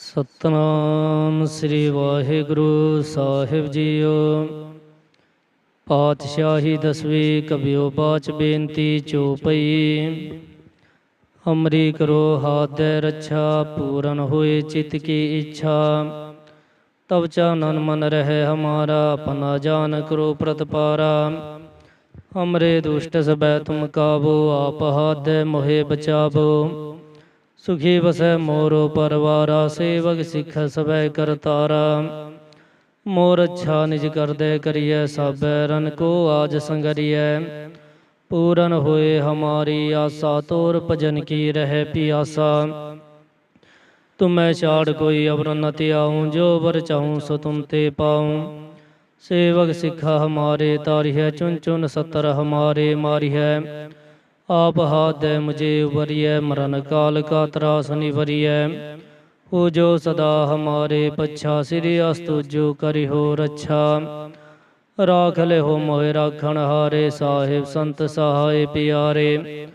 ਸਤਨਾਮ ਸ੍ਰੀ ਵਾਹਿਗੁਰੂ ਸਾਹਿਬ ਜੀਓ। ਪਾਤਸ਼ਾਹੀ ਦਸਵੀਂ ਕਬਿਓ ਬਾਚ ਬੇਨਤੀ ਚੋਪਈ ਅਮਰੀ ਕਰੋ ਹਾਦੈ ਰੱਛਾ, ਪੂਰਨ ਹੋਏ ਚਿਤ ਕੀ ਇੱਛਾ। ਤਬ ਚਾਨਨ ਮਨ ਰਹਿ ਹਮਾਰਾ ਆਪਨਾ ਜਾਨ ਕਰੋ ਪ੍ਰਤਪਾਰਾ। ਅਮਰੇ ਦੁਸ਼ਟ ਸਬੈ ਤੁਮ ਕਾਬੋ ਆਪ ਹਾਦੈ ਮੋਹਿ ਬਚਾਵੋ। ਸੁਖੀ ਵਸੈ ਮੋਰੋ ਪਰਵਾਰਾ, ਸੇਵਕ ਸਿੱਖ ਸਬੈ ਕਰਤਾਰਾ ਮੋਰ ਅੱਛਾ ਨਿਜ ਕਰਦੇ ਕਰੀਐ ਸਭੈ ਰਨ ਕੋ ਆਜ ਸੰਗਰੀਐ। ਪੂਰਨ ਹੋਏ ਹਮਾਰੀ ਆਸਾ, ਤੋਰ ਭਜਨ ਕੀ ਰਹਿ ਪਿਆਸਾ। ਤੁਮੈ ਛਾੜ ਕੋਈ ਅਵਰ ਨ ਤਿਆਉ ਜੋ ਵਰ ਚਾਹੂੰ ਸੋ ਤੁਮ ਤੇ ਪਾਉ। ਸੇਵਕ ਸਿੱਖਾ ਹਮਾਰੇ ਤਾਰਿਐ ਚੁਨ ਚੁਨ ਸਤਰ ਹਮਾਰੇ ਮਾਰਿਐ ਆਪ ਹਾਦੈ ਮੁਝੇ ਉਬਰਿਐ ਮਰਨ ਕਾਲ ਕਾ ਤਰਾਸ ਨਿਵਰਿਐ ਹੋ ਜੋ ਸਦਾ ਹਮਾਰੇ ਪਛਾ, ਸ੍ਰੀ ਅਸਤੁ ਜੋ ਕਰਿਓ ਰੱਛਾ। ਰਾਖ ਲਿਓ ਮੋਹਿ ਰਾਖਣ ਹਾਰੇ, ਸਾਹਿਬ ਸੰਤ ਸਹਾਇ ਪਿਆਰੇ।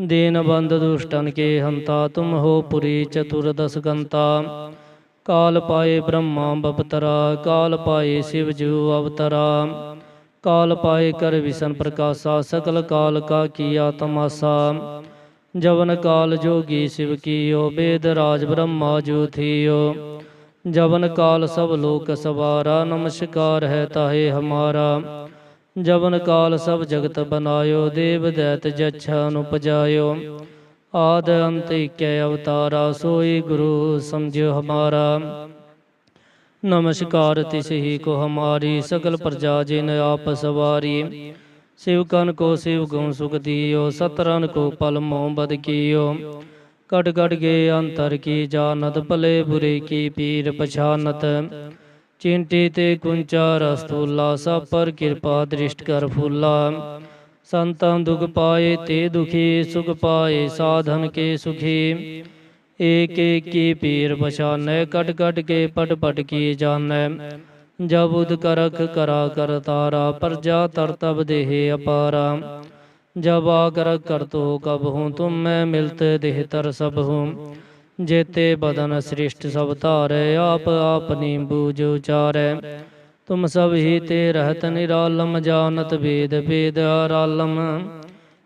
ਦੀਨ ਬੰਦ ਦੁਸ਼ਟਨ ਕੇ ਹੰਤਾ, ਤੁਮ ਹੋ ਪੁਰੀ ਚਤੁਰਦਸ ਗੰਤਾ। ਕਾਲ ਪਾਏ ਬ੍ਰਹਮਾ ਬਪਤਰਾ, ਕਾਲ ਪਾਏ ਸਿਵ ਜੂ ਅਵਤਰਾ। ਕਾਲ ਪਾਏ ਕਰ ਵਿਸ਼ਨ ਪ੍ਰਕਾਸ਼ਾ, ਸਕਲ ਕਾਲ ਕਾ ਕੀਆ ਤਮਾਸਾ ਜਵਨ ਕਾਲ ਜੋਗੀ ਸਿਵ ਕੀਓ, ਬੇਦ ਰਾਜ ਬ੍ਰਹਮਾ ਜੂ ਥੀਓ। ਜਵਨ ਕਾਲ ਸਭ ਲੋਕ ਸਵਾਰਾ, ਨਮਸਕਾਰ ਹੈ ਤਾਹੇ ਹਮਾਰਾ। ਜਵਨ ਕਾਲ ਸਭ ਜਗਤ ਬਨਾਇਓ, ਦੇਵ ਦੈਤ ਜਛਾ ਨੂੰ ਪਜਾਇਓ ਆਦ ਅੰਤ ਇਕੈ ਅਵਤਾਰਾ, ਸੋਈ ਗੁਰੂ ਸਮਝਿਓ ਹਮਾਰਾ ਨਮਸਕਾਰ ਤਿਸ ਹੀ ਕੋ ਹਮਾਰੀ ਸਕਲ ਪ੍ਰਜਾ ਜਿਨ ਆਪ ਸਵਾਰੀ। ਸਿਵ ਕਨ ਕੋ ਸਿਵ ਗੁਣ ਸੁਖ ਦਿਓ ਸਤਰਨ ਕੋ ਪਲ ਮੋਹ ਬਦ ਕੀਓ। ਕਟ ਕਟ ਕੇ ਅੰਤਰ ਕੀ ਜਾਣਤ, ਭਲੇ ਬੁਰੇ ਕੀ ਪੀਰ ਪਛਾਨਤ। ਚਿੰਟੀ ਤੇ ਕੁੰਚਾ ਰਸਤੂਲਾ ਸਭ ਪਰ ਕਿਰਪਾ ਦ੍ਰਿਸ਼ਟ ਕਰ ਫੂਲਾ। ਸੰਤਾਂ ਦੁਖ ਪਾਏ ਤੇ ਦੁਖੀ, ਸੁਖ ਪਾਏ ਸਾਧਨ ਕੇ ਸੁਖੀ। ਏਕ ਏਕ ਕੀ ਪੀਰ ਪਛਾਨੈ ਕਟ ਕਟ ਕੇ ਪਟ ਪਟ ਕੀ ਜਾਣੈ ਜਬ ਉਦ ਕਰਖ ਕਰਾ ਕਰ ਤਾਰਾ ਪਰਜਾ ਤਰ ਤਬ ਦੇਹ ਅਪਾਰਾ ਜਬ ਆਕਰ ਕਰਤੋ ਕਬ ਹੂੰ ਤੁਮ ਮੈਂ ਮਿਲਤ ਦੇਹ ਤਰ ਸਭ ਹੂੰ ਜੇਤੇ ਬਦਨ ਸ੍ਰਿਸ਼ਟ ਸਭ ਧਾਰੈ ਆਪ ਆਪਨੀ ਬੂਝ ਉਚਾਰੈ ਤੁਮ ਸਭ ਹੀ ਤੇ ਰਹਤ ਨਿਰਾਲਮ ਜਾਣਤ ਵੇਦ ਵੇਦ ਆਰਾਲਮ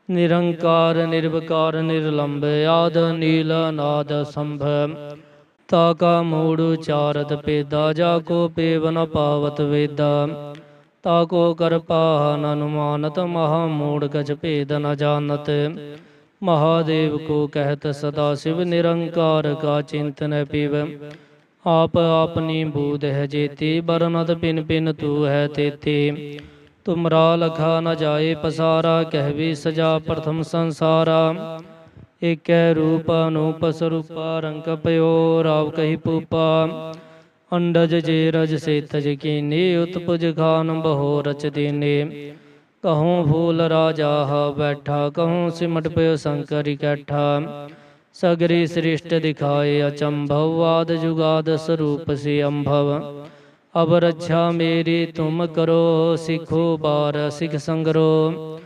ਨਿਰੰਕਾਰ, ਨਿਰਵਕਾਰ ਨਿਰਲੰਭ ਆਦ, ਨੀਲ ਨਾਦ ਸੰਭ ਤਾ ਕਾ ਮੂੜ ਉਚਾਰਤ ਪੇਦਾ ਜਾ ਕੋ ਪੇਵ ਨ ਪਾਵਤ ਵੇਦਾ। ਤਾ ਕੋ ਕਰ ਪਾਹ ਅਨੁਮਾਨਤ, ਮਹਾ ਮੂੜ ਗਜ ਭੇਦ ਨ ਜਾਣਤ। ਮਹਾਦੇਵ ਕੋ ਕਹਿਤ ਸਦਾ ਸਿਵ ਨਿਰੰਕਾਰ ਕਾ ਚਿੰਤਨ ਪਿਵ। ਆਪ ਆਪਨੀ ਬੂਧ ਹੈ ਜੇਤੀ ਬਰਨਤ ਪਿਨ ਪਿਨ ਤੂ ਹੈ ਤੇਤੀ। ਤੁਮਰਾ ਲਖਾ ਨ ਜਾਏ, ਪਸਾਰਾ ਕਹਿ ਸਜਾ ਪ੍ਰਥਮ ਸੰਸਾਰਾ। ਏਕੈ ਰੂਪ ਅਨੂਪ ਸਰੂਪਾ ਰੰਗ ਪਇਓ ਰਾਵ ਕਹੀ ਪੂਪਾ ਅੰਡਜ ਜੇ ਰਜ ਸੇ ਤਜ ਕੀਨੀ, ਉਤਪੁਜ ਖਾਨ ਬਹੋ ਰਚ ਦੀਨੇ। ਕਹੂੰ ਫੂਲ ਰਾਜਾ ਹ ਬੈਠਾ, ਕਹੂੰ ਸਿਮਟ ਪਇਓ ਸੰਕਰ ਇਕੱਠਾ। ਸਗਰੀ ਸ੍ਰਿਸ਼ਟ ਦਿਖਾਏ ਅਚੰਭਵ, ਆਦ ਜੁਗਾਦ ਸਰੂਪ ਸੇ ਅੰਭਵ। ਅਬ ਰੱਛਾ ਮੇਰੀ ਤੁਮ ਕਰੋ, ਸਿਖੋ ਬਾਰ ਸਿਖ ਸੰਗਰੋ।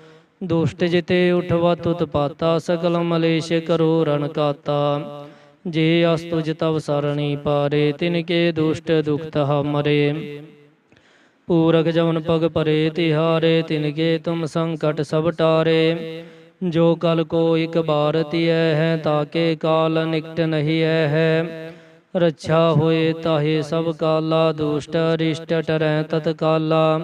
ਦੁਸ਼ਟ ਜਿਤੇ ਉਠਵਾ ਤੁਤ ਪਾਤਾ, ਸਗਲ ਮਲੇਸ਼ ਕਰੋ ਰਣ ਕਾਤਾ। ਜੇ ਅਸਤੁਜ ਤਵ ਸਰਣੀ ਪਾਰੇ, ਤਿਨ ਕੇ ਦੁਸ਼ਟ ਦੁਖਤ ਹਮਰੇ ਪੂਰਕ ਜਵਨ ਪਗ ਪਰੇ, ਤਿਹਾਰੇ, ਤਿਨ ਕੇ ਤੁਮ ਸੰਕਟ ਸਭ ਟਾਰੇ। ਜੋ ਕਲ ਕੋ ਇਕ ਬਾਰ ਤਿਐ ਹੈ ਤਾਕੇ ਕਾਲ ਨਿਕਟ ਨਹੀਂ ਹੈ। ਰੱਛਾ ਹੋਏ ਤਾਹੇ ਸਭ ਕਾਲਾ, ਦੁਸ਼ਟ ਅਰਿਸ਼ਟ ਟਰੈ ਤਤ ਕਾਲਾ।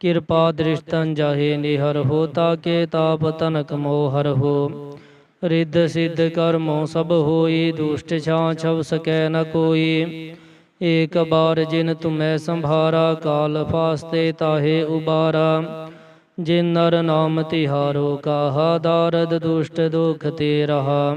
ਕਿਰਪਾ ਦ੍ਰਿਸ਼ਟੰ ਜਾਹੇ ਨਿਹਰ ਹੋ, ਤਾਕੇ ਤਾਪ ਤਨਕ ਮੋਹਰ ਹੋ। ਰਿੱਧ ਸਿੱਧ ਕਰਮੋ ਸਭ ਹੋਈ, ਦੁਸ਼ਟ ਛਾਂ ਛਵ ਸਕੈ ਨ ਕੋਈ। ਏਕ ਬਾਰ ਜਿਨ ਤੁਮੈ ਸੰਭਾਰਾ, ਕਾਲ ਫਾਸਤੇ ਤਾਹੇ ਉਬਾਰਾ। ਜਿਨ ਨਰ ਨਾਮ ਤਿਹਾਰੋ, ਕਾਹਾ ਦਾਰਦ ਦੁਸ਼ਟ ਦੁਖ ਤੇ ਰਹਾ।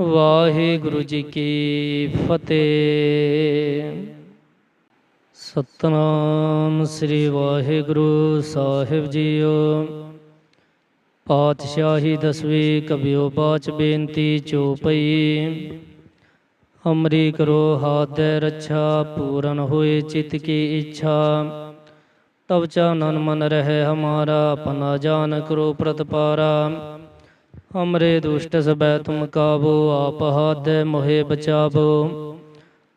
ਵਾਹਿਗੁਰੂ ਜੀ ਕੀ ਫਤਿਹ। ਸਤਨਾਮ ਸ੍ਰੀ ਵਾਹਿਗੁਰੂ ਸਾਹਿਬ ਜੀਓ। ਪਾਤਸ਼ਾਹੀ ਦਸਵੀਂ ਕਬਿਓ ਬਾਚ ਬੇਨਤੀ ਚੋਪਈ ਅਮਰੀ ਕਰੋ ਹਾਦੈ ਰੱਛਾ, ਪੂਰਨ ਹੋਏ ਚਿਤ ਕੀ ਇੱਛਾ। ਤਬ ਚਾਨਨ ਮਨ ਰਹੇ ਹਮਾਰਾ ਆਪਨਾ ਜਾਨ ਕਰੋ ਪ੍ਰਤਪਾਰਾ। ਹਮਰੇ ਦੁਸ਼ਟ ਸਬੈ ਤੁਮ ਕਾਬੋ ਆਪ ਹਾਦੈ ਮੋਹਿ ਬਚਾਵੋ।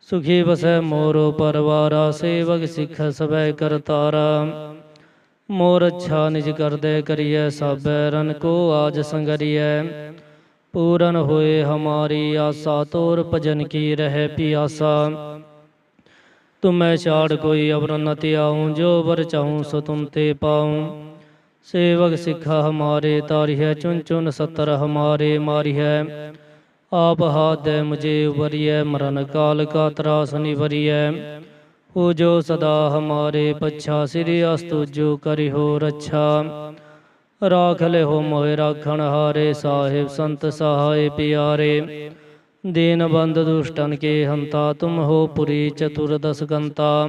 ਸੁਖੀ ਵਸੈ ਮੋਰੋ ਪਰਵਾਰਾ, ਸੇਵਕ ਸਿੱਖ ਸਬੈ ਕਰਤਾਰਾ। ਮੋਰ ਅੱਛਾ ਨਿਜ ਕਰਦੈ ਕਰੀਐ, ਸਾਬੈ ਰਨ ਕੋ ਆਜ ਸੰਗਰੀਐ। ਪੂਰਨ ਹੋਏ ਹਮਾਰੀ ਆਸਾ, ਤੋਰ ਭਜਨ ਕੀ ਰਹਿ ਪਿਆਸਾ। ਤੁਮੈ ਛਾੜ ਕੋਈ ਅਵਰ ਨ ਤਿਆਉ ਜੋ ਵਰ ਚਾਹੂੰ ਸੋ ਤੁਮ ਤੇ ਪਾਉ। ਸੇਵਕ ਸਿੱਖਾ ਹਮਾਰੇ ਤਾਰਿਹੈ ਚੁਨ ਚੁਨ ਸਤਰ ਹਮਾਰੇ ਮਾਰਿਹੈ। ਆਪ ਹਾਦੈ ਮੁਝੇ ਉਬਰਿਐ ਮਰਨ ਕਾਲ ਕਾ ਤਰਾਸ ਨਿਵਰਿਐ ਹੋ ਜੋ ਸਦਾ ਹਮਾਰੇ ਪਛਾ, ਸ੍ਰੀ ਅਸਤੁ ਜੋ ਕਰਿਓ ਰੱਛਾ। ਰਾਖ ਹੋ ਮੋਹਿ ਰਾਖਣ ਹਾਰੇ, ਸਾਹਿਬ ਸੰਤ ਸਹਾਇ ਪਿਆਰੇ। ਦੀਨ ਬੰਦ ਦੁਸ਼ਟਨ ਕੇ ਹੰਤਾ, ਤੁਮ ਹੋ ਪੁਰੀ ਚਤੁਰਦਸ ਗੰਤਾ।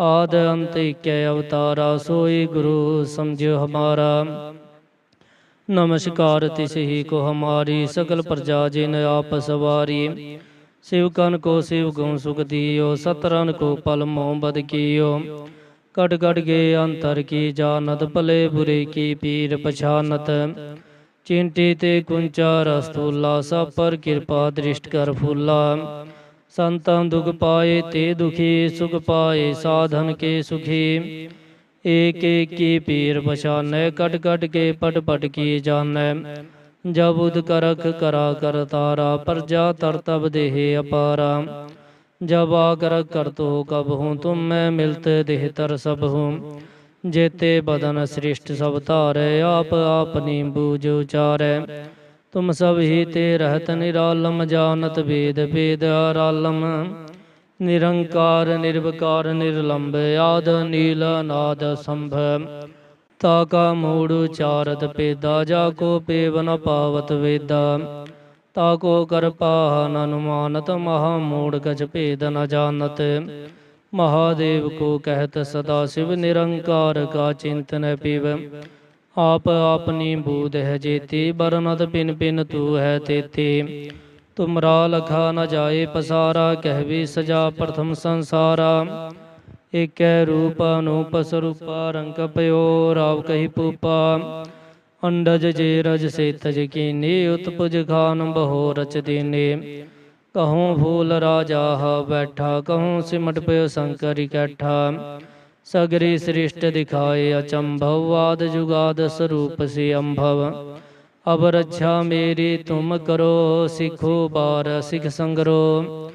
ਆਦ ਅੰਤ ਇਕੈ ਅਵਤਾਰਾ, ਸੋਈ ਗੁਰੂ ਸਮਝਿਓ ਹਮਾਰਾ। ਨਮਸਕਾਰ ਤਿਸਹੀ ਕੋ ਹਮਾਰੀ ਸਕਲ ਪ੍ਰਜਾ ਜਿਨ ਆਪ ਸਵਾਰੀ। ਸਿਵਕਨ ਕੋ ਸਿਵ ਗੁਣ ਸੁਖ ਦੀਓ ਸਤਰਨ ਕੋ ਪਲ ਮੋਹ ਬਦ ਕੀਓ। ਕਟ ਕਟ ਗਏ ਅੰਤਰ ਕੀ ਜਾਨਤ ਭਲੇ ਬੁਰੇ ਕੀ ਪੀਰ ਪਛਾਨਤ। ਚਿੰਟੀ ਤੇ ਕੁੰਚਾ ਰਸਤੂਲਾ ਸਭ ਪਰ ਕਿਰਪਾ ਦ੍ਰਿਸ਼ਟ ਕਰ ਫੂਲਾ। ਸੰਤਾਂ ਦੁਖ ਪਾਏ ਤੇ ਦੁਖੀ, ਸੁਖ ਪਾਏ ਸਾਧਨ ਕੇ ਸੁਖੀ। ਏਕ ਏਕ ਕੀ ਪੀਰ ਪਛਾਨੈ ਕਟ ਕਟ ਕੇ ਪਟ ਪਟ ਕੀ ਜਾਣੈ। ਜਬ ਉਦ ਕਰਖ ਕਰਾ ਕਰ ਤਾਰਾ, ਪਰਜਾ ਤਰ ਤਬ ਦੇਹ ਅਪਾਰਾ। ਜਬ ਆ ਕਰ ਕਰਤੋ ਕਬ ਹੂੰ, ਤੁਮ ਮੈਂ ਮਿਲਤ ਦੇਹ ਤਰ ਸਭ ਹੂੰ। ਜੇਤੇ ਬਦਨ ਸ੍ਰਿਸ਼ਟ ਸਭ ਧਾਰੈ ਆਪ ਆਪਨੀ ਬੂਝ ਉਚਾਰੈ ਤੁਮ ਸਭ ਹੀ ਤੇ ਰਹਤ ਨਿਰਾਲਮ ਜਾਣਤ ਵੇਦ ਵੇਦ ਆਰਾਲਮ। ਨਿਰੰਕਾਰ, ਨਿਰਵਕਾਰ ਨਿਰਲੰਭ ਆਦ, ਨੀਲ, ਨਾਦ, ਸੰਭ। ਤਾ ਕਾ ਮੂੜ ਉਚਾਰਤ ਪੇਦਾ ਜਾ ਕੋ ਪੇਵਨ ਪਾਵਤ ਵੇਦਾ। ਤਾ ਕੋ ਕਰਪਾ ਨ ਅਨੁਮਾਨਤ, ਮਹਾ ਮੂੜ ਗਜ ਭੇਦ ਨ ਜਾਣਤ। ਮਹਾਦੇਵ ਕੋ ਕਹਿਤ ਸਦਾ ਸਿਵ, ਨਿਰੰਕਾਰ ਕਾ ਚਿੰਤਨ ਪਿਵ ਆਪ ਆਪਨੀ ਬੂਧ ਹੈ ਜੇਤੀ ਬਰਨਤ ਪਿਨ ਪਿਨ ਤੂ ਹੈ ਤੇਤੀ ਤੁਮਰਾ ਲਖਾ ਨ ਜਾਏ ਪਸਾਰਾ ਕਹਿ ਸਜਾ ਪ੍ਰਥਮ ਸੰਸਾਰਾ ਏਕੈ ਰੂਪ ਅਨੂਪ ਸਰੂਪਾ ਰੰਗ ਪਇਓ ਰਾਵ ਕਹੀ ਪੂਪਾ ਅੰਡਜ ਜੇ ਰਜ ਸੇ ਤਜ ਕੀਨੀ ਉਤਪੁਜ ਖਾਨ ਬਹੁ ਰਚ ਦੀਨੇ ਕਹੂੰ ਫੂਲ ਰਾਜਾ ਹ ਬੈਠਾ ਕਹੂੰ ਸਿਮਟ ਪਇਓ ਸੰਕਰ ਇਕੱਠਾ ਸਗਰੀ ਸ੍ਰਿਸ਼ਟ ਦਿਖਾਏ ਅਚੰਭਵ ਆਦ ਜੁਗਾਦ ਸਰੂਪ ਸੇ ਅੰਭਵ ਅਬ ਰੱਛਾ ਮੇਰੀ ਤੁਮ ਕਰੋ, ਸਿਖੋ ਬਾਰ ਸਿਖ ਸੰਗਰੋ।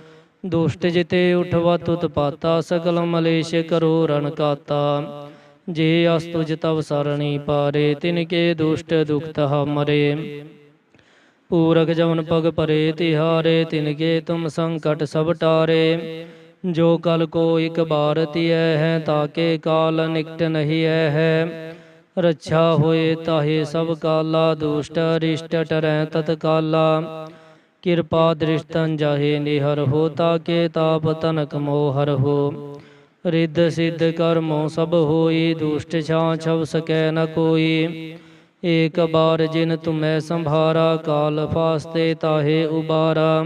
ਦੁਸ਼ਟ ਜਿਤੇ ਉਠਵਾ ਤੁਤ ਪਾਤਾ ਸਕਲ ਮਲੇਸ਼ ਕਰੋ ਰਣ ਕਾਤਾ। ਜੇ ਅਸਤੁਜ ਤਵ ਸਰਣੀ ਪਾਰੇ, ਤਿਨ ਕੇ ਦੁਸ਼ਟ ਦੁਖਤ ਮਰੇ ਪੂਰਕ ਜਵਨ ਪਗ ਪਰੇ, ਤਿਹਾਰੇ ਤਿਨ ਕੇ ਤੁਮ ਸੰਕਟ ਸਭ ਟਾਰੇ। ਜੋ ਕਲ ਕੋ ਇਕ ਬਾਰ ਤਿਐ ਹੈ, ਤਾਕੇ ਕਾਲ ਨਿਕਟ ਨਹੀਂ ਐ ਹੈ। ਰੱਛਾ ਹੋਏ ਤਾਹੇ ਸਭ ਕਾਲਾ, ਦੁਸ਼ਟ ਰਿਸ਼ਟ ਟਰੈ ਤਤ ਕਿਰਪਾ ਦ੍ਰਿਸ਼ਟੰ ਜਾਹੇ ਨਿਹਰ ਹੋ, ਤਾਕੇ ਤਾਪ ਤਨਕ ਮੋਹਰ ਹੋ। ਰਿੱਧ ਸਿੱਧ ਕਰਮੋ ਸਭ ਹੋਈ, ਦੁਸ਼ਟ ਛਾਂ ਛਵ ਸਕੈ ਨ ਕੋਈ। ਏਕ ਬਾਰ ਜਿਨ ਤੁਮੈ ਸੰਭਾਰਾ, ਕਾਲ ਫਾਸਤੇ ਤਾਹੇ ਉਬਾਰਾ।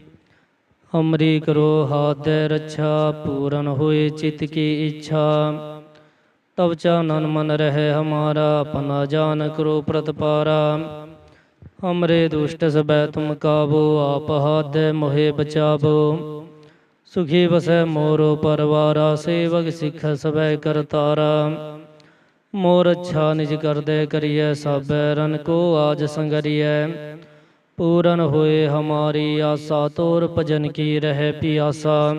ਅਮਰੀ ਕਰੋ ਹਾਦੈ ਰੱਛਾ ਪੂਰਨ ਹੋਏ ਚਿਤ ਕੀ ਇੱਛਾ। ਤਬ ਚਾਨਨ ਮਨ ਰਹਿ ਹਮਾਰਾ ਆਪਣਾ ਜਾਨ ਕਰੋ ਪ੍ਰਤਪਾਰਾ ਅਮਰੇ ਦੁਸ਼ਟ ਸਬੈ ਤੁਮ ਕਾਬੋ ਆਪ ਹਾਦੈ ਮੋਹਿ ਬਚਾਵੋ। ਸੁਖੀ ਵਸੈ ਮੋਰੋ ਪਰਵਾਰਾ, ਸੇਵਕ ਸਿਖ ਸਬੈ ਕਰਤਾਰਾ ਮੋਰ ਅੱਛਾ ਨਿਜ ਕਰਦੇ ਕਰੀਐ ਸਭੈ ਰਨ ਕੋ ਆਜ ਸੰਗਰੀਐ। ਪੂਰਨ ਹੋਏ ਹਮਾਰੀ ਆਸਾ, ਤੋਰ ਭਜਨ ਕੀ ਰਹਿ ਪਿਆਸਾ।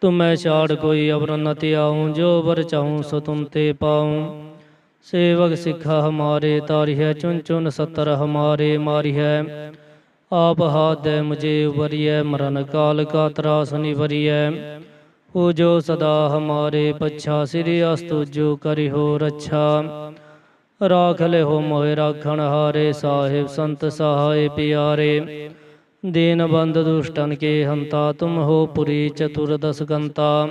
ਤੁਮੈ ਛਾੜ ਕੋਈ ਅਵਰ ਨ ਤਿਆਉ ਜੋ ਵਰ ਚਾਹੂੰ ਸੋ ਤੁਮ ਤੇ ਪਾਉ। ਸੇਵਕ ਸਿੱਖਾ ਹਮਾਰੇ, ਤਾਰਿਐ ਚੁਨ ਚੁਨ ਸਤਰ ਹਮਾਰੇ ਮਾਰਿਐ। ਆਪ ਹਾਦੈ ਮੁਝੇ ਉਬਰੀਐ ਮਰਨ ਕਾਲ ਕਾ ਤਰਾਸ ਨਿਵਰੀਐ। ਹੋ ਜੋ ਸਦਾ ਹਮਾਰੇ ਪਛਾ, ਸਿਰਿ ਅਸਤੁ ਜੋ ਕਰਿ ਰੱਛਾ। ਰਾਖ ਲੈ ਹੋ ਮੋਹਿ ਰਾਖਣ ਹਾਰੇ ਸਾਹਿਬ ਸੰਤ ਸਹਾਇ ਪਿਆਰੇ। ਦੀਨ ਬੰਦ ਦੁਸ਼ਟਨ ਕੇ ਹੰਤਾ, ਤੁਮ ਹੋ ਪੁਰੀ ਚਤੁਰ ਗੰਤਾ।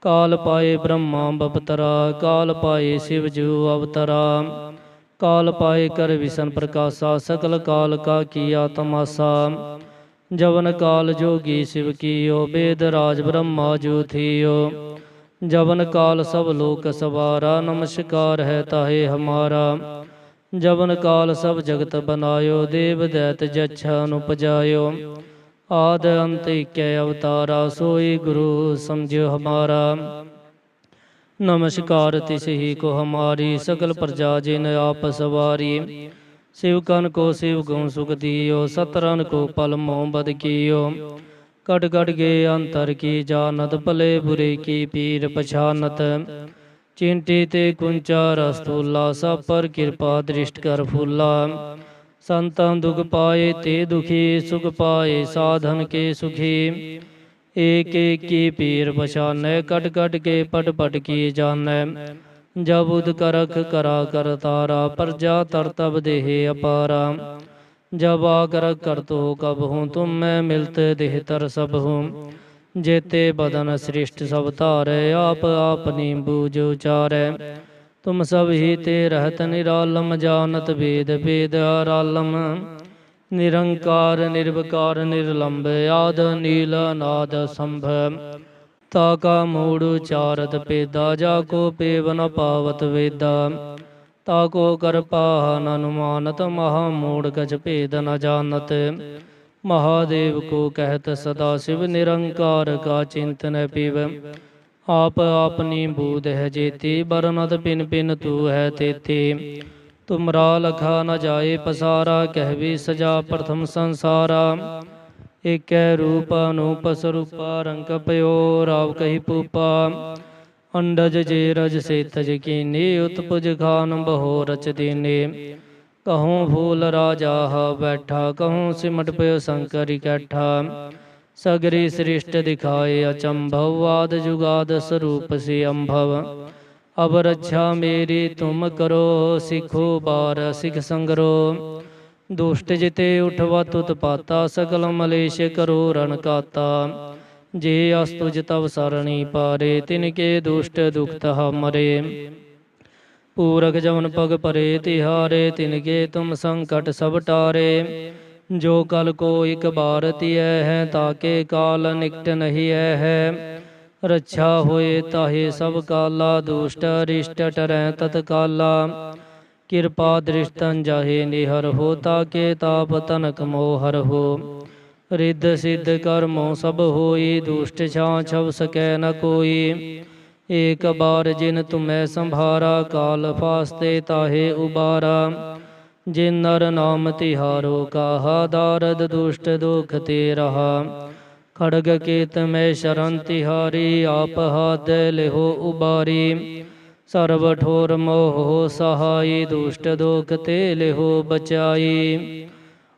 ਕਾਲ ਪਾਏ ਬ੍ਰਹਮਾ ਬਪਤਰਾ, ਕਾਲ ਪਾਏ ਸਿਵ ਜੂ ਅਵਤਰਾ। ਕਾਲ ਪਾਏ ਕਰ ਵਿਸ਼ਨ ਪ੍ਰਕਾਸ਼ਾ, ਸਕਲ ਕਾਲ ਕਾ ਕੀਆ ਤਮਾਸਾ। ਜਵਨ ਕਾਲ ਜੋਗੀ ਸਿਵ ਕੀਓ, ਬੇਦ ਰਾਜ ਬ੍ਰਹਮਾ ਜੂ ਥੀਓ। ਜਵਨ ਕਾਲ ਸਭ ਲੋਕ ਸਵਾਰਾ, ਨਮਸਕਾਰ ਹੈ ਤਾਹੇ ਹਮਾਰਾ। ਜਵਨ ਕਾਲ ਸਭ ਜਗਤ ਬਨਾਇਓ, ਦੇਵ ਦੈਤ ਜਛਾ ਉਪਜਾਇਓ ਆਦ ਅੰਤ ਇਕੈ ਅਵਤਾਰਾ, ਸੋਈ ਗੁਰੂ ਸਮਝਿਓ ਹਮਾਰਾ। ਨਮਸਕਾਰ ਤਿਸ ਹੀ ਕੋ ਹਮਾਰੀ, ਸਗਲ ਪ੍ਰਜਾ ਜਿਨ ਆਪ ਸਵਾਰੀ। ਸਿਵਕਨ ਕੋ ਸਿਵ ਗੁਣ ਸੁਖ ਦਿਓ ਸਤਰਨ ਕੋ ਪਲ ਮੋਹ ਬਦ ਕੀਓ। ਕਟ ਕਟ ਗੇ ਅੰਤਰ ਕੀ ਜਾਣਤ ਭਲੇ ਬੁਰੇ ਕੀ ਪੀਰ ਪਛਾਨਤ ਚਿੰਟੀ ਤੇ ਕੁੰਚਾ ਰਸਤੂਲਾ ਸਭ ਪਰ ਕਿਰਪਾ ਦ੍ਰਿਸ਼ਟ ਕਰ ਫੂਲਾ ਸੰਤਾਂ ਦੁਖ ਪਾਏ ਤੇ ਦੁਖੀ ਸੁਖ ਪਾਏ ਸਾਧਨ ਕੇ ਸੁਖੀ ਏਕ ਏਕ ਕੀ ਪੀਰ ਪਛਾਨੈ ਕਟ ਕਟ ਕੇ ਪਟ ਪਟ ਕੀ ਜਾਣੈ ਜਬ ਉਦ ਕਰਖ ਕਰਾ ਕਰ ਤਾਰਾ ਪਰਜਾ ਤਰਤਬ ਦੇਹ ਅਪਾਰਾ जब आकर कर तो कब हूँ तुम मैं मिलते देह तर सब हूँ जेते बदन सृष्ट सब तारे आप आपनी बूझ उचारे तुम सब ही ते रहत निरालम जानत वेद वेद आरालम निरंकार निर्विकार निर्लंब आद नील नाद संभ ताका मूड उचारत पेदा जाको पेवन पावत वेदा ਤਾਕੋ ਕਰਪਾ ਨ ਮਹਾ ਮੂੜ ਗਜ ਭੇਦ ਨ ਜਾਣਤ। ਮਹਾਦੇਵ ਕੋ ਕਹਿਤ ਸਦਾ ਸਿਵ ਨਿਰੰਕਾਰ ਕਾ ਚਿੰਤਨ ਪਿਵ। ਆਪ ਆਪਨੀ ਬੂਧ ਹੈ ਜੇਤੀ ਬਰਨਤ ਪਿਨ ਪਿਨ ਤੂ ਹੈ ਤੇਤੀ। ਤੁਮਰਾ ਲਖਾ ਨ ਜਾਏ ਪਸਾਰਾ ਕਹਿਵੀ ਸਜਾ ਪ੍ਰਥਮ ਸੰਸਾਰਾ। ਏਕੈ ਰੂਪ ਅਨੂਪ ਸਰੂਪਾ ਰੰਗ ਪਇਓ ਰਾਵ ਕਹੀ ਪੂਪਾ ਅੰਡਜ ਜੇ ਰਜ ਸੇ ਤਜ ਕੀਨੀ, ਉਤਪੁਜ ਖਾਨ ਬਹੋ ਰਚ ਦੀਨੇ। ਕਹੂੰ ਫੂਲ ਰਾਜਾ ਬੈਠਾ, ਕਹੂੰ ਸਿਮਟ ਪਿਓ ਸੰਕਰ ਇਕੱਠਾ ਸਗਰੀ ਸ੍ਰਿਸ਼ਟ ਦਿਖਾਏ ਅਚੰਭਵ, ਆਦ ਜੁਗਾਦ ਸਰੂਪ ਸੇ ਅੰਭਵ। ਅਬ ਰੱਛਾ ਮੇਰੀ ਤੁਮ ਕਰੋ, ਸਿਖੋ ਬਾਰ ਸਿਖ ਸੰਗਰੋ। ਦੁਸ਼ਟ ਜਿਤੇ ਉਠਵਾ ਤੁਤ ਪਾਤਾ ਸਗਲ ਮਲੇਸ਼ ਕਰੋ ਰਣ ਕਾਤਾ। ਜੇ ਅਸਤੁਜ ਤਵ ਸਰਣੀ ਪਾਰੇ, ਤਿਨ ਕੇ ਦੁਸ਼ਟ ਦੁਖਤ ਹਮਰੇ। ਪੂਰਕ ਜਵਨ ਪਗ ਪਰੇ, ਤਿਹਾਰੇ, ਤਿਨ ਕੇ ਤੁਮ ਸੰਕਟ ਸਭ ਟਾਰੇ। ਜੋ ਕਲ ਕੋ ਇਕ ਬਾਰ ਤਿਐ ਹੈ ਤਾਕੇ ਕਾਲ ਨਿਕਟ ਨਹੀਂ ਐ ਹੈ। ਰੱਛਾ ਹੋਏ ਤਾਹੇ ਸਭ ਕਾਲਾ, ਦੁਸ਼ਟ ਰਿਸ਼ਟ ਟਰੈ ਤਤ ਕਿਰਪਾ ਦ੍ਰਿਸ਼ਟੰ ਜਾਹੇ ਨਿਹਰ ਹੋ ਤਾਕੇ ਤਾਪ ਤਨਕ ਮੋਹਰ ਹੋ। ਰਿੱਧ ਸਿੱਧ ਕਰਮੋ ਸਭ ਹੋਈ, ਦੁਸ਼ਟ ਛਾਂ ਛਵ ਸਕੈ ਨ ਕੋਈ। ਏਕ ਬਾਰ ਜਿਨ ਤੁਮੈ ਸੰਭਾਰਾ, ਕਾਲ ਫਾਸਤੇ ਤਾਹੇ ਉਬਾਰਾ। ਜਿਨ ਨਰ ਨਾਮ ਤਿਹਾਰੋ, ਕਾਹਾ ਦਾਰਦ ਦੁਸ਼ਟ ਦੁਖ ਤੇ ਰਹਾ ਖੜਗ ਕੇਤ ਮੈਂ ਸ਼ਰਨ ਤਿਹਾਰੀ, ਆਪ ਹਾਦ ਲਿਹੋ ਉਬਾਰੀ। ਸਰਬ ਠੋਰ ਮੋਹ ਸਹਾਈ, ਦੁਸ਼ਟ ਦੁਖ ਤੇ ਲਿਹੋ ਬਚਾਈ।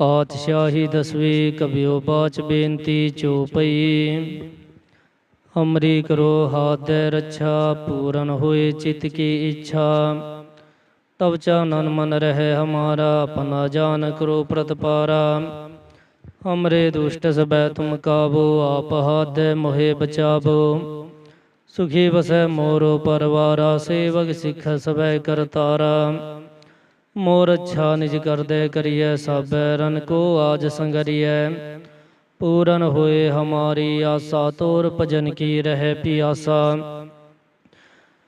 ਪਾਤਸ਼ਾਹੀ ਦਸਵੀਂ ਕਬਿਓ ਬਾਚ ਬੇਨਤੀ ਚੋਪਈ ਅਮਰੀ ਕਰੋ ਹਾਦੈ ਰੱਛਾ, ਪੂਰਨ ਹੋਏ ਚਿਤ ਕੀ ਇੱਛਾ। ਤਬ ਚਾਨਨ ਮਨ ਰਹਿ ਹਮਾਰਾ, ਆਪਣਾ ਜਾਨ ਕਰੋ ਪ੍ਰਤਪਾਰਾ। ਅਮਰੇ ਦੁਸ਼ਟ ਸਬੈ ਤੁਮ ਕਾਬੋ ਆਪ ਹਾਦੈ ਮੋਹਿ ਬਚਾਵੋ। ਸੁਖੀ ਵਸੈ ਮੋਰੋ ਪਰਵਾਰਾ, ਸੇਵਕ ਸਿੱਖ ਸਬੈ ਕਰਤਾਰਾ। ਮੋਰ ਅੱਛਾ ਨਿਜ ਕਰਦੇ ਕਰੀਐ ਸਭ ਰਨ ਕੋ ਆਜ ਸੰਗਰੀਐ ਪੂਰਨ ਹੋਏ ਹਮਾਰੀ ਆਸਾ, ਤੋਰ ਭਜਨ ਕੀ ਰਹਿ ਪਿਆਸਾ।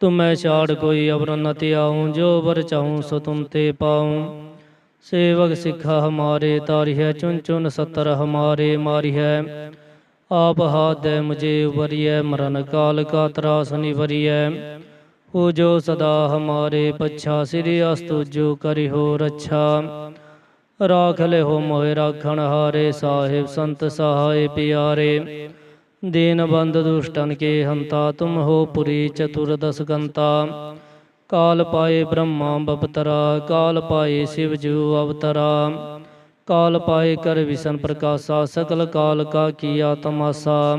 ਤੁਮੈ ਛਾੜ ਕੋਈ ਅਵਰ ਨ ਤਿਆਉ ਜੋ ਵਰ ਚਾਹੂੰ ਸੋ ਤੁਮ ਤੇ ਪਾਉ। ਸੇਵਕ ਸਿੱਖਾ ਹਮਾਰੇ ਤਾਰਿਐ ਚੁਨ ਚੁਨ ਸਤਰ ਹਮਾਰੇ ਮਾਰਿਐ ਆਪ ਹਾਦੈ ਮੁਝੇ ਉਬਰਿਐ ਮਰਨ ਕਾਲ ਕਾ ਤਰਾਸ ਨਿਵਰਿਐ। ਹੋ ਜੋ ਸਦਾ ਹਮਾਰੇ ਪੱਛਾ, ਸਿਰਿ ਅਸਤੁ ਜੋ ਕਰਿਓ ਰੱਛਾ। ਰਾਖ ਲਿਓ ਮੋਹਿ ਰਾਖਣ ਹਾਰੇ, ਸਾਹਿਬ ਸੰਤ ਸਹਾਇ ਪਿਆਰੇ। ਦੀਨ ਬੰਦ ਦੁਸ਼ਟਨ ਕੇ ਹੰਤਾ, ਤੁਮ ਹੋ ਪੁਰੀ ਚਤੁਰਦਸ ਗੰਤਾ। ਕਾਲ ਪਾਏ ਬ੍ਰਹਮਾ ਬਪਤਰਾ, ਕਾਲ ਪਾਏ ਸਿਵ ਜੂ ਅਵਤਰਾ। ਕਾਲ ਪਾਏ ਕਰ ਵਿਸ਼ਨ ਪ੍ਰਕਾਸ਼ਾ, ਸਕਲ ਕਾਲ ਕਾ ਕੀਆ ਤਮਾਸਾ।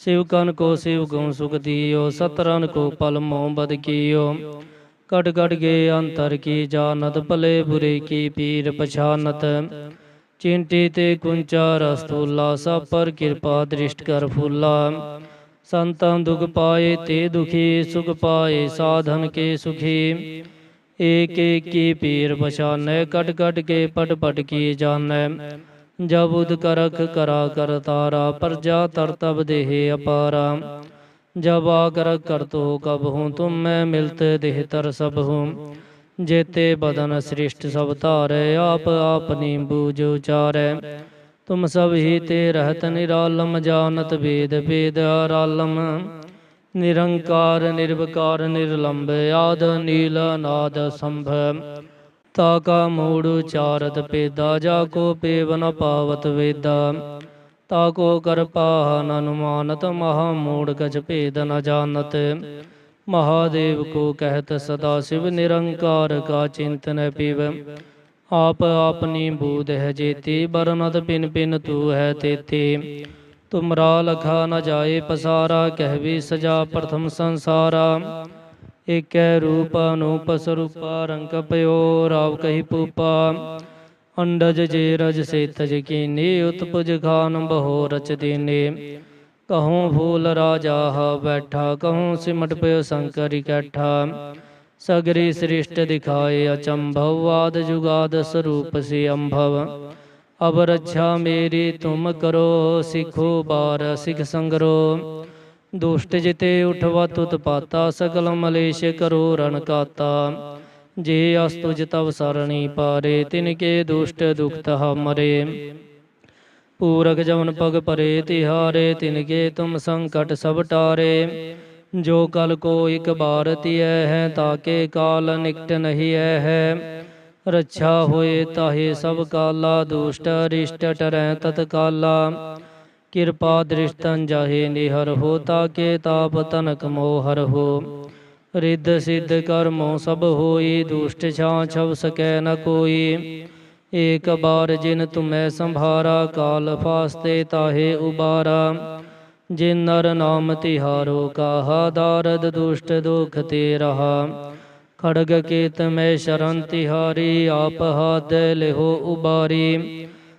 ਸਿਵਕਨ ਕੋ ਸਿਵ ਗੁਣ ਸੁਖ ਦਿਓ ਸਤਰਨ ਕੋ ਪਲ ਮੋਹ ਬਦ ਕੀਓ। ਕਟ ਕਟ ਗੇ ਅੰਤਰ ਕੀ ਜਾਨਤ ਭਲੇ ਬੁਰੇ ਕੀ ਪੀਰ ਪਛਾਨਤ। ਚਿੰਟੀ ਤੇ ਕੁੰਚਾ ਰਸਤੂਲਾ ਸਭ ਪਰ ਕਿਰਪਾ ਦ੍ਰਿਸ਼ਟ ਕਰ ਫੂਲਾ। ਸੰਤਾਂ ਦੁਖ ਪਾਏ ਤੇ ਦੁਖੀ, ਸੁਖ ਪਾਏ ਸਾਧਨ ਕੇ ਸੁਖੀ। ਏਕ ਏਕ ਕੀ ਪੀਰ ਪਛਾਨੈ ਕਟ ਕਟ ਕੇ ਪਟ ਪਟ ਕੀ ਜਾਣੈ। ਜਬ ਉਦ ਕਰਖ ਕਰਾ ਕਰ ਤਾਰਾ ਪ੍ਰਜਾ ਤਰ ਤਬ ਦੇਹ ਅਪਾਰਾ। ਜਬ ਆਕਰ ਕਰਤੋ ਕਬ ਹੂੰ, ਤੁਮ ਮੈਂ ਮਿਲਤ ਦੇਹ ਤਰ ਸਭ ਹੂੰ। ਜੇਤੇ ਬਦਨ ਸ੍ਰਿਸ਼ਟ ਸਭ ਧਾਰੈ, ਆਪ ਆਪਨੀ ਬੂਝ ਉਚਾਰੈ ਤੁਮ ਸਭ ਹੀ ਤੇ ਰਹਤ ਨਿਰਾਲਮ, ਜਾਣਤ ਵੇਦ ਵੇਦ ਆਰਾਲਮ। ਨਿਰੰਕਾਰ, ਨਿਰਵਕਾਰ ਨਿਰਲੰਭ ਆਦ, ਨੀਲ ਨਾਦ ਸੰਭ। ਤਾ ਕਾ ਮੂੜ ਉਚਾਰਤ ਪੇਦਾ ਜਾ ਕੋ ਪੇਵ ਨ ਪਾਵਤ ਵੇਦਾ। ਤਾ ਕੋ ਕਰ ਪਾਹ ਨ ਅਨੁਮਾਨਤ ਮਹਾ ਮੂੜ ਗਜ ਭੇਦ ਨ ਜਾਣਤ। ਮਹਾਦੇਵ ਕੋ ਕਹਿਤ ਸਦਾ ਸਿਵ ਨਿਰੰਕਾਰ ਕਾ ਚਿੰਤਨ ਪਿਵ। ਆਪ ਆਪਨੀ ਬੂਧ ਹੈ ਜੇਤੀ, ਬਰਨਤ ਪਿਨ ਪਿਨ ਤੂ ਹੈ ਤੇਤੀ। ਤੁਮਰਾ ਲਖਾ ਨ ਜਾਏ ਪਸਾਰਾ ਕਹਿਵੀ ਸਜਾ ਪ੍ਰਥਮ ਸੰਸਾਰਾ। ਏਕੈ ਰੂਪ ਅਨੂਪ ਸਰੂਪਾ ਰੰਗ ਪਇਓ ਰਾਵ ਕਹੀ ਪੂਪਾ ਅੰਡਜ ਜੇ ਰਜ ਸੇ ਤਜ ਕੀਨੀ ਉਤਪੁਜ ਖਾਨ ਬਹੁ ਰਚ ਦੀਨੇ ਕਹੂੰ ਫੂਲ ਰਾਜਾ ਹ ਬੈਠਾ ਕਹੂੰ ਸਿਮਟ ਪਇਓ ਸੰਕਰ ਇਕੱਠਾ ਸਗਰੀ ਸ੍ਰਿਸ਼ਟ ਦਿਖਾਏ ਅਚੰਭਵ ਆਦ ਜੁਗਾਦ ਸਰੂਪ ਸੇ ਅੰਭਵ ਅਬ ਰੱਛਾ ਮੇਰੀ ਤੁਮ ਕਰੋ ਸਿੱਖੋ ਬਾਰ ਸਿਖ ਸੰਗਰੋ ਦੁਸ਼ਟ ਜਿਤੇ ਉਠਵਾ ਤੁਤ ਪਾਤਾ, ਸਗਲ ਮਲੇਸ਼ ਕਰੋ ਰਣ ਕਾਤਾ। ਜੇ ਅਸਤੁਜ ਤਵ ਸਰਣੀ ਪਾਰੇ, ਤਿਨ ਕੇ ਦੁਸ਼ਟ ਦੁਖਤ ਮਰੇ। ਪੂਰਕ ਜਵਨ ਪਗ ਪਰੇ, ਤਿਹਾਰੇ, ਤਿਨ ਕੇ ਤੁਮ ਸੰਕਟ ਸਭ ਟਾਰੇ। ਜੋ ਕਲ ਕੋ ਇਕ ਬਾਰ ਤਿਐ ਹੈ ਤਾਕੇ ਕਾਲ ਨਿਕਟ ਨਹੀਂ ਹੈ। ਰੱਛਾ ਹੋਏ ਤਾਹੇ ਸਭ ਕਾਲਾ, ਦੁਸ਼ਟ ਰਿਸ਼ਟ ਟਰੈ ਤਤ ਕਿਰਪਾ ਦ੍ਰਿਸ਼ਟੰ ਜਾਹੇ ਨਿਹਰ ਹੋ, ਤਾਕੇ ਤਾਪ ਤਨਕ ਮੋਹਰ ਹੋ। ਰਿੱਧ ਸਿੱਧ ਕਰਮੋ ਸਭ ਹੋਈ, ਦੁਸ਼ਟ ਛਾਂ ਛਵ ਸਕੈ ਨ ਕੋਈ। ਏਕ ਬਾਰ ਜਿਨ ਤੁਮੈ ਸੰਭਾਰਾ, ਕਾਲ ਫਾਸਤੇ ਤਾਹੇ ਉਬਾਰਾ। ਜਿਨ ਨਰ ਨਾਮ ਤਿਹਾਰੋ, ਕਾਹਾ ਦਾਰਦ ਦੁਸ਼ਟ ਦੁਖ ਤੇ ਰਹਾ। ਖੜਗ ਕੇਤ ਮੈਂ ਸ਼ਰਨ ਤਿਹਾਰੀ, ਆਪ ਹਾਦ ਲਿਹੋ ਉਬਾਰੀ।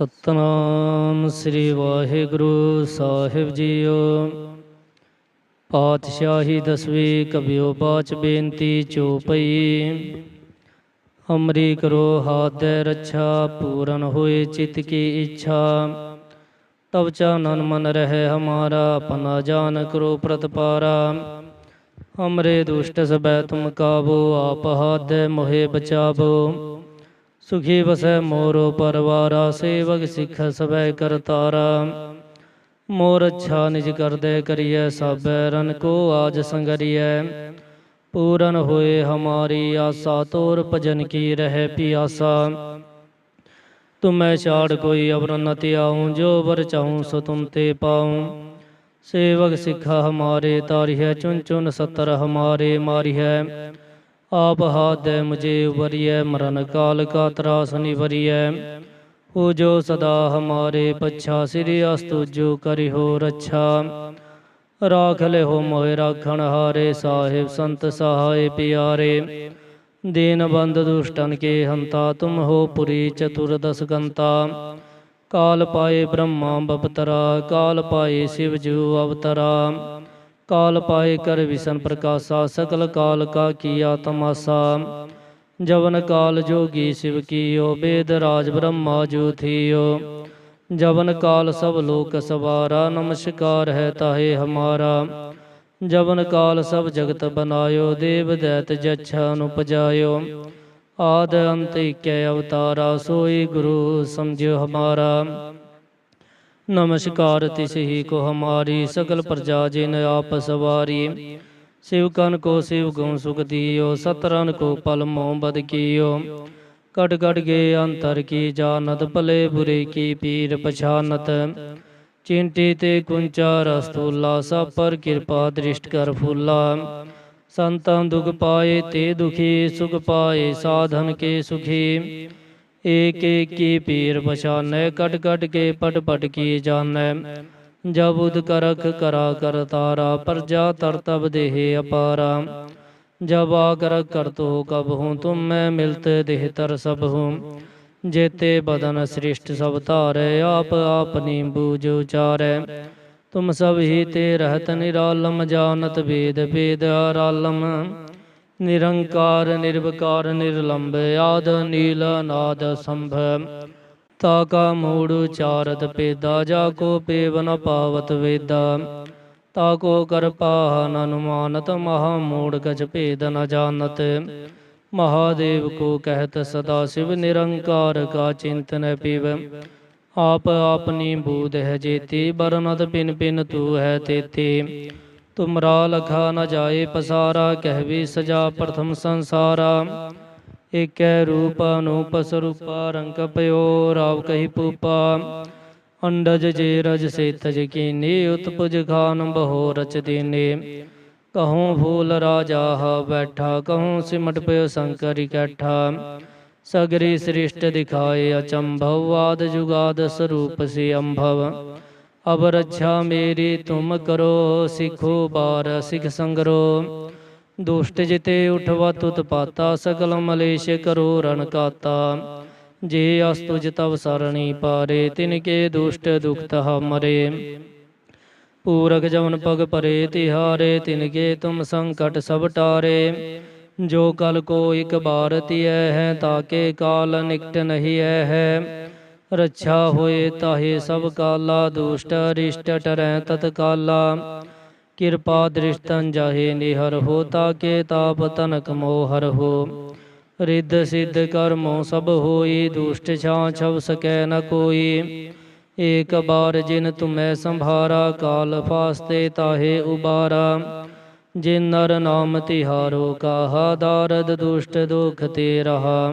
ਸਤਨਾਮ ਸ੍ਰੀ ਵਾਹਿਗੁਰੂ ਸਾਹਿਬ ਜੀਓ। ਪਾਤਸ਼ਾਹੀ ਦਸਵੀਂ ਕਬਿਓ ਬਾਚ ਬੇਨਤੀ ਚੋਪਈ ਅਮਰੀ ਕਰੋ ਹਾਦੈ ਰੱਛਾ, ਪੂਰਨ ਹੋਏ ਚਿਤ ਕੀ ਇੱਛਾ। ਤਬ ਚਾਨਨ ਮਨ ਰਹੇ ਹਮਾਰਾ ਆਪਨਾ ਜਾਨ ਕਰੋ ਪ੍ਰਤਪਾਰਾ ਹਮਰੇ ਦੁਸ਼ਟ ਸਬੈ ਤੁਮ ਕਾਬੋ ਆਪ ਹਾਦੈ ਮੋਹਿ ਬਚਾਵੋ। ਸੁਖੀ ਵਸੈ ਮੋਰੋ ਪਰਵਾਰਾ, ਸੇਵਕ ਸਿੱਖ ਸਬੈ ਕਰਤਾਰਾ। ਮੋਰ ਅੱਛਾ ਨਿਜ ਕਰਦੇ ਕਰੀਐ ਸਭੈ ਰਨ ਕੋ ਆਜ ਸੰਗਰੀਐ। ਪੂਰਨ ਹੋਏ ਹਮਾਰੀ ਆਸਾ, ਤੋਰ ਭਜਨ ਕੀ ਰਹਿ ਪਿਆਸਾ। ਤੁਮੈ ਛਾੜ ਕੋਈ ਅਵਰ ਨ ਤਿਆਉ ਜੋ ਵਰ ਚਾਹੂੰ ਸੋ ਤੁਮ ਤੇ ਪਾਉ। ਸੇਵਕ ਸਿੱਖਾ ਹਮਾਰੇ ਤਾਰਿਐ ਚੁਨ ਚੁਨ ਸਤਰ ਹਮਾਰੇ ਮਾਰਿਐ। ਆਪ ਹਾਥ ਮੁਝੇ ਉਬਰਿਐ ਮਰਨ ਕਾਲ ਕਾ ਤਰਾਸ ਨਿਵਰਿਐ ਹੋ ਜੋ ਸਦਾ ਹਮਾਰੇ ਪਛਾ, ਸ੍ਰੀ ਅਸਤੁ ਜੋ ਕਰਿਓ ਰੱਛਾ। ਰਾਖ ਹੋ ਮੋਹਿ ਰਾਖਣ ਹਾਰੇ, ਸਾਹਿਬ ਸੰਤ ਸਹਾਏ ਪਿਆਰੇ। ਦੇਨ ਬੰਦ ਦੁਸ਼ਟਨ ਕੇ ਹੰਤਾ, ਤੁਮ ਹੋ ਪੁਰੀ ਚਤੁਰਦਸ ਗੰਤਾ ਕਾਲ ਪਾਏ ਬ੍ਰਹਮਾ ਬਪਤਰਾ, ਕਾਲ ਪਾਏ ਸਿਵ ਜੂ ਅਵਤਰਾ। ਕਾਲ ਪਾਏ ਕਰ ਵਿਸ਼ਨ ਪ੍ਰਕਾਸ਼ਾ ਸਕਲ ਕਾਲ ਕਾ ਕੀਆ ਤਮਾਸਾ। ਜਵਨ ਕਾਲ ਜੋਗੀ ਸਿਵ ਕੀਓ, ਬੇਦ ਰਾਜ ਬ੍ਰਹਮਾ ਜੂ ਥੀਓ। ਜਵਨ ਕਾਲ ਸਭ ਲੋਕ ਸਵਾਰਾ, ਨਮਸਕਾਰ ਹੈ ਤਾਹੇ ਹਮਾਰਾ। ਜਵਨ ਕਾਲ ਸਭ ਜਗਤ ਬਨਾਇਓ, ਦੇਵ ਦੈਤ ਜਛਾ ਨੂੰ ਪਜਾਇਓ ਆਦ ਅੰਤ ਇਕੈ ਅਵਤਾਰਾ, ਸੋਈ ਗੁਰੂ ਸਮਝਿਓ ਹਮਾਰਾ। ਨਮਸਕਾਰ ਤਿਸਹੀ ਕੋ ਹਮਾਰੀ ਸਕਲ ਪ੍ਰਜਾ ਜਿਨ ਆਪ ਸਵਾਰੀ शिव कन को शिव गुण सुख दियो सतरन को पल मोह बद कियो कट कट गे अंतर की जानत भले बुरे की पीर पछानत चिंटी ते कुंचा रस्तूला सब पर कृपा दृष्ट कर फूला संतन दुख पाए ते दुखी सुख पाए साधन के सुखी एक एक की पीर पछाने कट कट के पट पट की जाने। जब उद करख करा कर तारा, पर जा तर तब देहे अपारा। जब आ करख कर तो कब हूँ, तुम मैं मिलते देह तर सब हूँ। जेते बदन सृष्ट सब तारे, आप आपनी बूझ उचारे। तुम सब ही ते रहत निरालम, जानत वेद वेद आरालम। ਨਿਰੰਕਾਰ, ਨਿਰਵਕਾਰ ਨਿਰਲੰਭ ਆਦ, ਨੀਲ ਨਾਦ ਸੰਭ। ਤਾ ਕਾ ਮੂੜ ਉਚਾਰਤ ਪੇਦਾ, ਜਾ ਕੋ ਪੇਵਨ ਪਾਵਤ ਵੇਦਾ। ਤਾ ਕੋ ਕਰਪਾ ਨ ਅਨੁਮਾਨਤ, ਮਹਾ ਮੂੜ ਗਜ ਭੇਦ ਨ ਜਾਣਤ। ਮਹਾਦੇਵ ਕੋ ਕਹਿਤ ਸਦਾ ਸਿਵ ਨਿਰੰਕਾਰ, ਕਾ ਚਿੰਤਨ ਪਿਵ। ਆਪ ਆਪਨੀ ਬੂਧ ਹੈ ਜੇਤੀ ਬਰਨਤ ਪਿਨ ਪਿਨ ਤੂ ਹੈ ਤੇਤੀ। ਤੁਮਰਾ ਲਖਾ ਨ ਜਾਏ ਪਸਾਰਾ, ਕਹਿ ਸਜਾ ਪ੍ਰਥਮ ਸੰਸਾਰਾ। ਏਕੈ ਰੂਪ ਅਨੂਪ ਸਰੂਪਾ ਰੰਗ ਪਇਓ ਰਾਵ ਕਹੀ ਪੂਪਾ। ਅੰਡਜ ਜੇ ਰਜ ਸੇ ਤਜ ਕੀਨੀ, ਉਤਪੁਜ ਖਾਨ ਬਹੋ ਰਚ ਦੀਨੇ। ਕਹੂੰ ਫੂਲ ਰਾਜਾ ਹ ਬੈਠਾ, ਕਹੂੰ ਸਿਮਟ ਪਇਓ ਸੰਕਰ ਕੈਠਾ ਸਗਰੀ ਸ੍ਰਿਸ਼ਟ ਦਿਖਾਏ ਅਚੰਭਵ, ਆਦ ਜੁਗਾਦ ਸਰੂਪ ਸੇ ਅੰਭਵ। ਅਬ ਰੱਛਾ ਮੇਰੀ ਤੁਮ ਕਰੋ, ਸਿਖੋ ਬਾਰ ਸਿਖ ਸੰਗਰੋ। ਦੁਸ਼ਟ ਜਿਤੇ ਉਠਵਾ ਤੁਤ ਪਾਤਾ ਸਕਲ ਮਲੇਸ਼ ਕਰੋ ਰਣ ਕਾਤਾ। ਜੇ ਅਸਤੁਜ ਤਵ ਸਰਣੀ ਪਾਰੇ, ਤਿਨ ਕੇ ਦੁਸ਼ਟ ਦੁਖਤ ਹਮਰੇ। ਪੂਰਕ ਜਵਨ ਪਗ ਪਰੇ, ਤਿਹਾਰੇ, ਤਿਨ ਕੇ ਤੁਮ ਸੰਕਟ ਸਭ ਟਾਰੇ। ਜੋ ਕਲ ਕੋ ਇਕ ਬਾਰ ਤਿਐ ਹੈ ਤਾਕੇ ਕਾਲ ਨਿਕਟ ਨਹੀਂ ਐ ਹੈ। ਰੱਛਾ ਹੋਏ ਤਾਹੇ ਸਭ ਕਾਲਾ, ਦੁਸ਼ਟ ਅਰਿਸ਼ਟ ਟਰੈ ਤਤ ਕਿਰਪਾ ਦ੍ਰਿਸ਼ਟੰ ਜਾਹੇ ਨਿਹਰ ਹੋ, ਤਾਕੇ ਤਾਪ ਤਨਕ ਮੋਹਰ ਹੋ। ਰਿੱਧ ਸਿੱਧ ਕਰਮੋ ਸਭ ਹੋਈ, ਦੁਸ਼ਟ ਛਾਂ ਛਵ ਸਕੈ ਨ ਕੋਈ। ਏਕ ਬਾਰ ਜਿਨ ਤੁਮੈ ਸੰਭਾਰਾ, ਕਾਲ ਫਾਸਤੇ ਤਾਹੇ ਉਬਾਰਾ। ਜਿਨ ਨਰ ਨਾਮ ਤਿਹਾਰੋ, ਕਾਹਾ ਦਾਰਦ ਦੁਸ਼ਟ ਦੁਖ ਤੇ ਰਹਾ।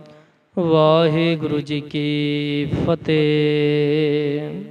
ਵਾਹਿਗੁਰੂ ਜੀ ਕੀ ਫਤਿਹ।